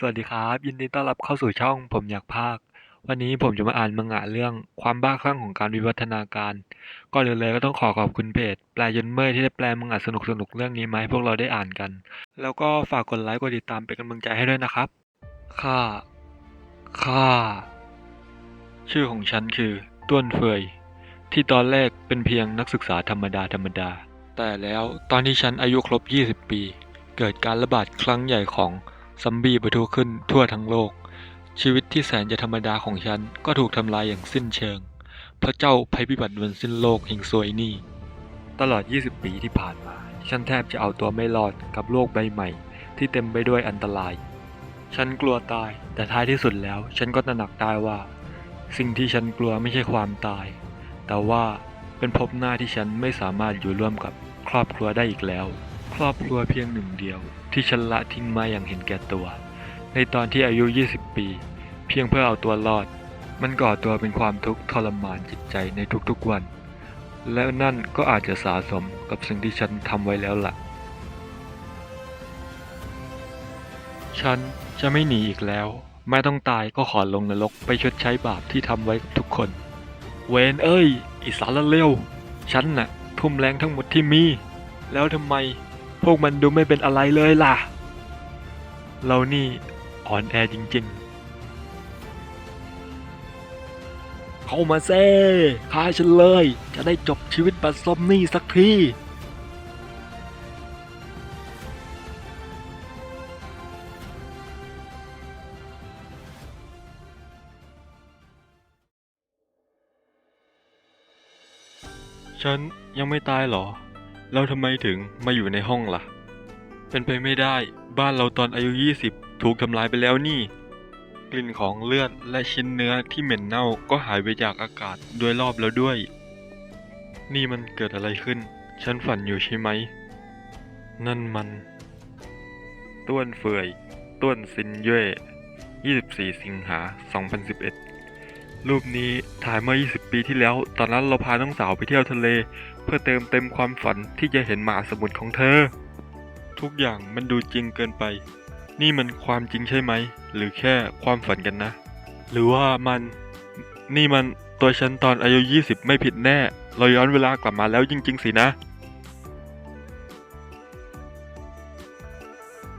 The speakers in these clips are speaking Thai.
สวัสดีครับ ยินดีต้อนรับเข้าสู่ช่องผมอยากพากวันนี้ผมจะมาอ่านมังงะเรื่องความบ้าคลั่งของการวิวัฒนาการก่อนอื่นเลยก็ต้องขอขอบคุณเพจแปลยนเมื่อที่ได้แปลมังงะสนุกๆเรื่องนี้มาให้พวกเราได้อ่านกัน แล้วก็ฝากกดไลค์กดติดตามเป็นกำลังใจให้ด้วยนะครับข้าข้าชื่อของฉันคือต้วนเฟย ที่ตอนแรกเป็นเพียงนักศึกษาธรรมดาธรรมดา แต่แล้วตอนที่ฉันอายุครบ 20 ปี เกิดการระบาดครั้งใหญ่ของ ซัมบี้ปะทุขึ้นทั่วทั้งโลก ชีวิตที่แสนจะธรรมดาของฉันก็ถูกทำลายอย่างสิ้นเชิง พระเจ้าภัยพิบัติวันสิ้นโลกแห่งซวยนี่ ตลอด 20 ปีที่ผ่านมา ฉันแทบจะเอาตัวไม่รอดกับโลกใบใหม่ ที่เต็มไปด้วยอันตราย ฉันกลัวตาย แต่ท้ายที่สุดแล้ว ฉันก็ตระหนักได้ว่า สิ่งที่ฉันกลัวไม่ใช่ความตาย แต่ว่าเป็นภพหน้าที่ฉันไม่สามารถอยู่ร่วมกับครอบครัวได้อีกแล้ว ครอบครัวเพียงหนึ่งเดียว ที่ฉันละทิ้งมาอย่างเห็นแก่ตัว ในตอนที่อายุ 20 ปี เพียงเพื่อเอาตัวรอด มันก่อตัวเป็นความทุกข์ทรมานจิตใจในทุกๆวัน และนั่นก็อาจจะสะสมกับสิ่งที่ฉันทำไว้แล้วล่ะ ฉันจะไม่หนีอีกแล้วแม้ต้องตายก็ขอลงนรกไปชดใช้บาปที่ทำไว้ทุกคน เวนเอ้ยอิสารเลวฉันน่ะทุ่มแรงทั้งหมดที่มี แล้วทำไม พวกมันดูไม่เป็นอะไรเลยล่ะ เรานี่อ่อนแอจริงๆ เข้ามาเซ่ฆ่าฉันเลย จะได้จบชีวิตบัดซอมนี่สักทีฉันยังไม่ตายเหรอ แล้วทำไมถึงมาอยู่ในห้องล่ะ เป็นไปไม่ได้บ้านเราตอนอายุ 20 ถูกทำลายไปแล้วนี่ กลิ่นของเลือดและชิ้นเนื้อที่เหม็นเน่าก็หายไปจากอากาศโดยรอบแล้วด้วย นี่มันเกิดอะไรขึ้น ฉันฝันอยู่ใช่ไหม นั่นมัน ต้วนเฟยต้วนซินเย่24 สิงหา 2011 รูปนี้ถ่ายเมื่อ 20 ปีที่แล้ว ตอนนั้นเราพาน้องสาวไปเที่ยวทะเล พื่อเติมเต็มความฝันที่จะเห็นหมาสมุทรของเธอ ทุกอย่างมันดูจริงเกินไป นี่มันความจริงใช่ไหม หรือแค่ความฝันกันนะ หรือว่ามันนี่มันตัวฉันตอนอายุ 20 ไม่ผิดแน่ เราย้อนเวลากลับมาแล้วจริง ๆ สินะ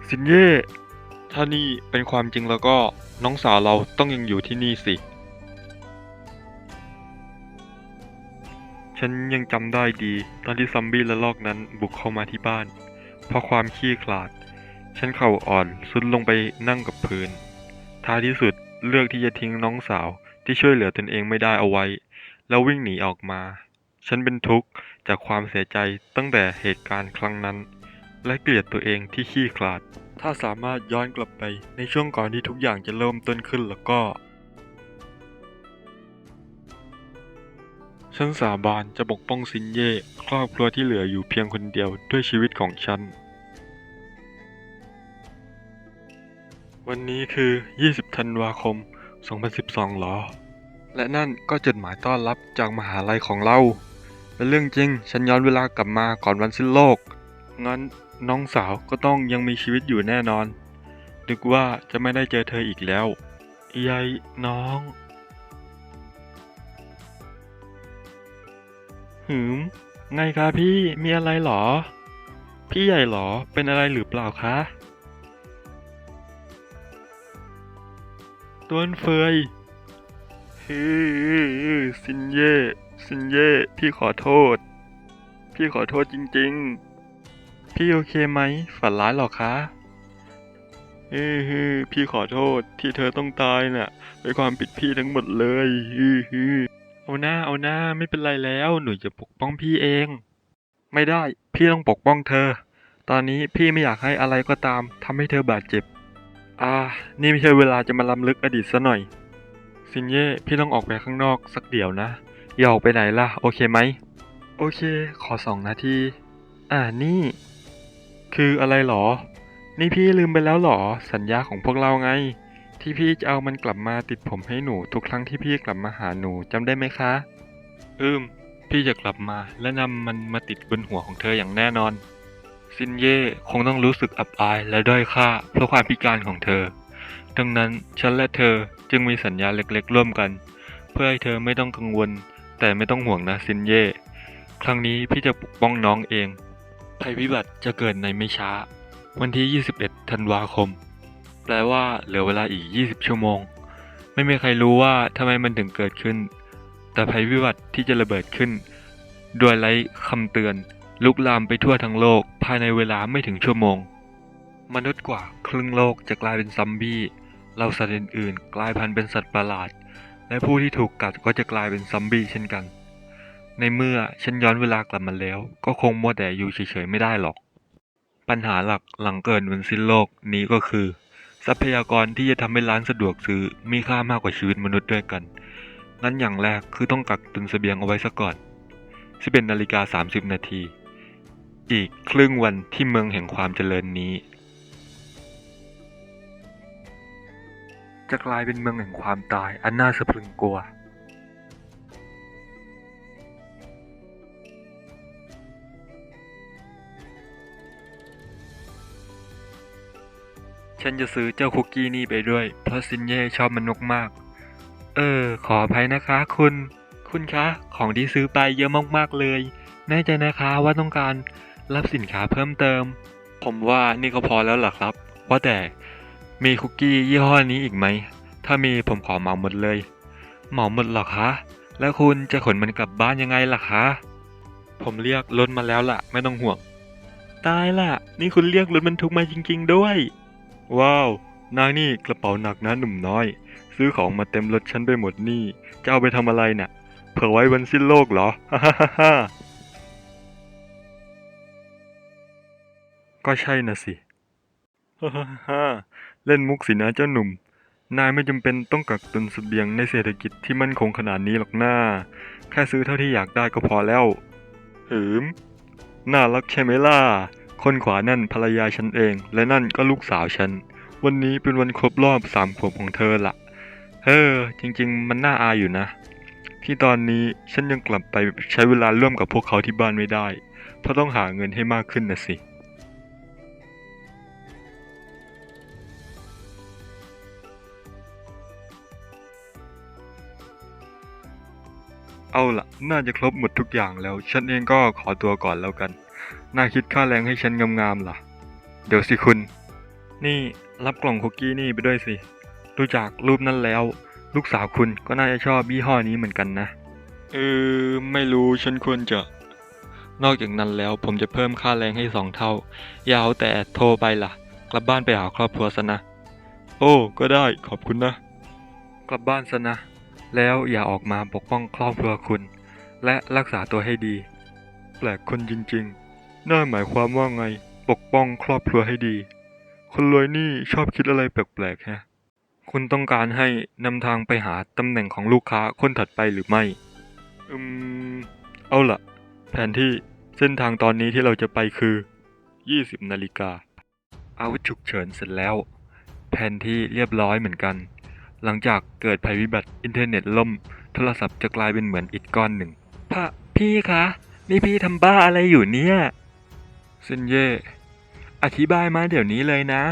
สินเย่ถ้านี่เป็นความจริงแล้วก็น้องสาวเราต้องยังอยู่ที่นี่สิ ฉันยังจำได้ดี ตอนที่ซอมบี้ละลอกนั้นบุกเข้ามาที่บ้าน เพราะความขี้ขลาด ฉันเข่าอ่อนสุดลงไปนั่งกับพื้น ท้ายที่สุดเลือกที่จะทิ้งน้องสาวที่ช่วยเหลือตนเองไม่ได้เอาไว้ แล้ววิ่งหนีออกมา ฉันเป็นทุกข์จากความเสียใจตั้งแต่เหตุการณ์ครั้งนั้น และเกลียดตัวเองที่ขี้ขลาด ถ้าสามารถย้อนกลับไปในช่วงก่อนที่ทุกอย่างจะเริ่มต้นขึ้นแล้วก็ ฉันสาบานจะปกป้องซินเย่ ครอบครัวที่เหลืออยู่เพียงคนเดียวด้วยชีวิตของฉัน วันนี้คือ 20 ธันวาคม 2012หรอ และนั่นก็จดหมายต้อนรับจากมหาลัยของเราเป็นเรื่องจริง ฉันย้อนเวลากลับมาก่อนวันสิ้นโลก งั้นน้องสาวก็ต้องยังมีชีวิตอยู่แน่นอน นึกว่าจะไม่ได้เจอเธออีกแล้ว ยายน้อง หืม ไงคะพี่ มีอะไรหรอ พี่ใหญ่หรอ เป็นอะไรหรือเปล่าคะต้นเฟยฮือซินเย่ซินเย่พี่ขอโทษ พี่ขอโทษจริง ๆ พี่โอเคไหม ฝันร้ายหรอคะฮือฮือพี่ขอโทษที่เธอต้องตายน่ะเป็นความผิดพี่ทั้งหมดเลยฮือฮือ เอาหน้าเอาหน้าไม่เป็นไรแล้ว หนูจะปกป้องพี่เอง ไม่ได้ พี่ต้องปกป้องเธอ ตอนนี้พี่ไม่อยากให้อะไรก็ตามทำให้เธอบาดเจ็บ อ่า นี่ไม่ใช่เวลาจะมาล้ำลึกอดีตซะหน่อย ซินเย่พี่ต้องออกไปข้างนอกสักเดี๋ยวนะอย่าออกไปไหนล่ะ โอเคไหม โอเค ขอสองนาที อ่านี่ คืออะไรหรอ นี่พี่ลืมไปแล้วหรอ สัญญาของพวกเราไง ที่พี่จะเอามันกลับมาติดผมให้หนูทุกครั้งที่พี่กลับมาหาหนูจำได้ไหมคะ อืม พี่จะกลับมาและนำมันมาติดบนหัวของเธออย่างแน่นอน ซินเย่คงต้องรู้สึกอับอายและด้อยค่าเพราะความพิการของเธอ ดังนั้นฉันและเธอจึงมีสัญญาเล็กๆ ร่วมกัน เพื่อให้เธอไม่ต้องกังวล แต่ไม่ต้องห่วงนะซินเย่ครั้งนี้พี่จะปกป้องน้องเองภัยพิบัติจะเกิดในไม่ช้า วันที่ 21 ธันวาคม แปลว่าเหลือเวลาอีก 20 ชั่วโมง ไม่มีใครรู้ว่าทำไมมันถึงเกิดขึ้น แต่ภัยพิบัติที่จะระเบิดขึ้น โดยไร้คำเตือน ลุกลามไปทั่วทั้งโลก ภายในเวลาไม่ถึงชั่วโมง มนุษย์กว่าครึ่งโลกจะกลายเป็นซอมบี้เราสัตว์อื่นๆ กลายพันธุ์เป็นสัตว์ประหลาด และผู้ที่ถูกกัดก็จะกลายเป็นซอมบี้เช่นกัน ในเมื่อฉันย้อนเวลากลับมาแล้ว ก็คงมัวแต่อยู่เฉยๆไม่ได้หรอก ปัญหาหลักหลังเกิดวันสิ้นโลกนี้ก็คือ ทรัพยากรที่จะทำให้ร้านสะดวกซื้อมีค่ามากกว่าชีวิตมนุษย์ด้วยกัน งั้นอย่างแรกคือต้องกักตุนเสบียงเอาไว้ซะก่อน 11นาฬิกา30 นาที อีกครึ่งวันที่เมืองแห่งความเจริญนี้ จะกลายเป็นเมืองแห่งความตายอันน่าสะพรึงกลัว ฉันจะซื้อเจ้าคุกกี้นี่ไปด้วย เพราะซินเย่ชอบมันนกมาก เออ ขออภัยนะคะคุณ คุณคะ ของที่ซื้อไปเยอะมากๆเลย แน่ใจนะคะว่าต้องการรับสินค้าเพิ่มเติม ผมว่านี่ก็พอแล้วล่ะครับ ว่าแต่มีคุกกี้ยี่ห้อนี้อีกไหม ถ้ามีผมขอเหมาหมดเลย เหมาหมดหรอคะ แล้วคุณจะขนมันกลับบ้านยังไงล่ะคะ ผมเรียกรถมาแล้วล่ะ ไม่ต้องห่วง ตายล่ะ นี่คุณเรียกรถบรรทุกมาจริง ๆ ด้วย ว้าว นางนี่กระเป๋าหนักนะหนุ่มน้อย ซื้อของมาเต็มรถฉันไปหมดนี่ จะเอาไปทำอะไรน่ะเผื่อไว้วันสิ้นโลกเหรอ ฮ่าฮ่าฮ่าก็ใช่น่ะสิฮ่าฮ่าฮ่าเล่นมุกสินะเจ้าหนุ่ม นายไม่จำเป็นต้องกักตุนเสบียงในเศรษฐกิจที่มั่นคงขนาดนี้หรอกหน้า แค่ซื้อเท่าที่อยากได้ก็พอแล้ว หืม น่ารักใช่ไหมล่ะ คนขวานั่นภรรยาฉันเอง และนั่นก็ลูกสาวฉัน วันนี้เป็นวันครบรอบสามขวบของเธอละเฮ้อจริง ๆ มันน่าอายอยู่นะ ที่ตอนนี้ฉันยังกลับไปใช้เวลาร่วมกับพวกเขาที่บ้านไม่ได้ เพราะต้องหาเงินให้มากขึ้นนะสิเอาละน่าจะครบหมดทุกอย่างแล้ว ฉันเองก็ขอตัวก่อนแล้วกัน น่าคิดค่าแรงให้ฉันงามๆล่ะ เดี๋ยวสิคุณ นี่รับกล่องคุกกี้นี่ไปด้วยสิ ดูจากรูปนั้นแล้ว ลูกสาวคุณก็น่าจะชอบยี่ห้อนี้เหมือนกันนะ เออ ไม่รู้ฉันควรจะ นอกจากนั้นแล้วผมจะเพิ่มค่าแรงให้สองเท่า อย่าเอาแต่โทรไปล่ะ กลับบ้านไปหาครอบครัวซะนะ โอ้ ก็ได้ขอบคุณนะ กลับบ้านซะนะ แล้วอย่าออกมาปกป้องครอบครัวคุณ และรักษาตัวให้ดี แปลกคนจริง ๆ น่าหมายความว่าไง ปกป้องครอบครัวให้ดี คนรวยนี่ชอบคิดอะไรแปลกๆฮะ คุณต้องการให้นำทางไปหาตำแหน่งของลูกค้าคนถัดไปหรือไม่ อืม เอาล่ะแผนที่เส้นทางตอนนี้ที่เราจะไปคือ 20 นาฬิกา อาวุธฉุกเฉินเสร็จแล้ว แผนที่เรียบร้อยเหมือนกัน หลังจากเกิดภัยพิบัติอินเทอร์เน็ตล่ม โทรศัพท์จะกลายเป็นเหมือนอิฐก้อนหนึ่งพะพี่คะนี่พี่ทำบ้าอะไรอยู่เนี่ย เซนเย่อธิบายมาเดี๋ยวนี้เลยนะ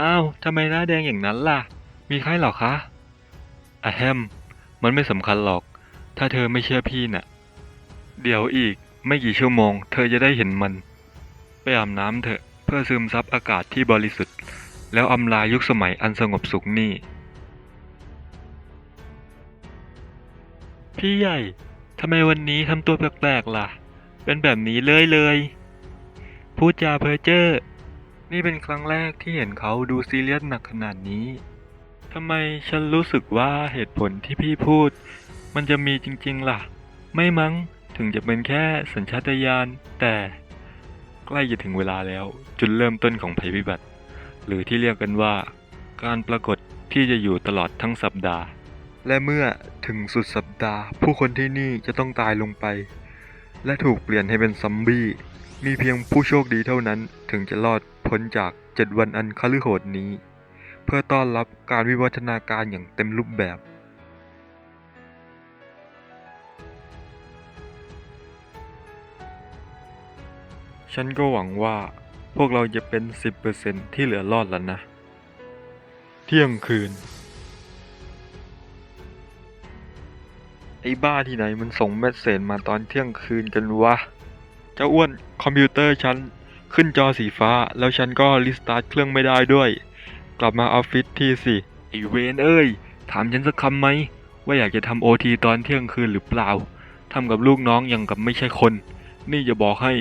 อ้าวทำไมหน้าแดงอย่างนั้นล่ะ มีใครหรอคะอะแฮม มันไม่สำคัญหรอก ถ้าเธอไม่เชื่อพี่น่ะ เดี๋ยวอีกไม่กี่ชั่วโมง เธอจะได้เห็นมัน ไปอาบน้ำเถอะ เพื่อซึมซับอากาศที่บริสุทธิ์ แล้วอำลายุคสมัยอันสงบสุขนี่ พี่ใหญ่ทำไมวันนี้ทำตัวแปลกๆล่ะ เป็นแบบนี้เลยเลย พูดจาเพ้อเจ้อ นี่เป็นครั้งแรกที่เห็นเขาดูซีเรียสหนักขนาดนี้ ทำไมฉันรู้สึกว่าเหตุผลที่พี่พูด มันจะมีจริงๆล่ะ ไม่มั้ง ถึงจะเป็นแค่สัญชาตญาณ แต่ใกล้จะถึงเวลาแล้ว จุดเริ่มต้นของภัยพิบัติ หรือที่เรียกกันว่า การปรากฏที่จะอยู่ตลอดทั้งสัปดาห์ และเมื่อถึงสุดสัปดาห์ ผู้คนที่นี่จะต้องตายลงไป และถูกเปลี่ยนให้เป็นซอมบี้ มีเพียงผู้โชคดีเท่านั้นถึงจะรอดพ้นจากเจ็ดวันอันคฤโหดนี้ เพื่อต้อนรับการวิวัฒนาการอย่างเต็มรูปแบบ ฉันก็หวังว่าพวกเราจะเป็น 10%ที่เหลือรอดแล้วนะ เที่ยงคืน ไอ้บ้าที่ไหนมันส่งเมสเซจมาตอนเที่ยงคืนกันวะ เจ้าอ้วนคอมพิวเตอร์ฉันขึ้นจอสีฟ้า แล้วฉันก็รีสตาร์ทเครื่องไม่ได้ด้วย กลับมาออฟฟิศทีสิไอเวนเอ้ย ถามฉันสักคำไหม ว่าอยากจะทำโอทีตอนเที่ยงคืนหรือเปล่าทำกับลูกน้องอย่างกับไม่ใช่คน นี่จะบอกให้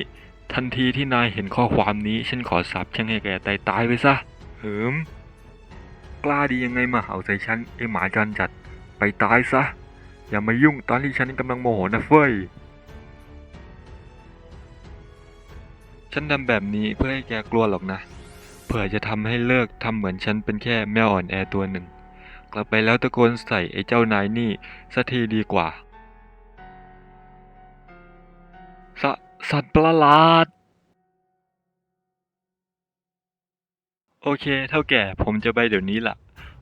ทันทีที่นายเห็นข้อความนี้ ฉันขอสาบแช่งให้แกตายตายๆไปซะเหิม กล้าดียังไงมาเห่าใส่ฉันไอหมาจรจัดไปตายซะ อย่ามายุ่งตอนที่ฉันกำลังโมโหนะเฟ้ย ฉันทำแบบนี้เพื่อให้แกกลัวหรอกนะ เผื่อจะทำให้เลิกทำเหมือนฉันเป็นแค่แมวอ่อนแอตัวหนึ่ง กลับไปแล้วตะโกนใส่ไอ้เจ้านายนี่สักทีดีกว่า สสัตว์ประหลาด โอเค เท่าแก่ผมจะไปเดี๋ยวนี้ล่ะ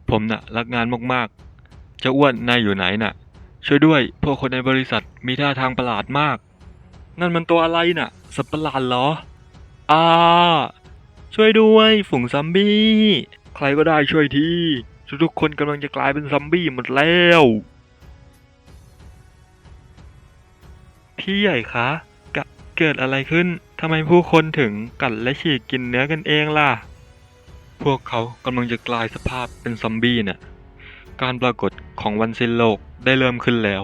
ผมน่ะรักงานมากๆเจ้าอ้วนนายอยู่ไหนน่ะ ช่วยด้วย พวกคนในบริษัทมีท่าทางประหลาดมาก นั่นมันตัวอะไรน่ะ สัตว์ประหลาดเหรอ อ่า ช่วยด้วยฝูงซัมบี้ ใครก็ได้ช่วยทีทุกๆคนกำลังจะกลายเป็นซัมบี้หมดแล้ว พี่ใหญ่คะกเกิดอะไรขึ้นทำไมผู้คนถึงกัดและฉีกกินเนื้อกันเองล่ะ พวกเขากำลังจะกลายสภาพเป็นซอมบี้น่ะ การปรากฏของวันสิ้นโลกได้เริ่มขึ้นแล้ว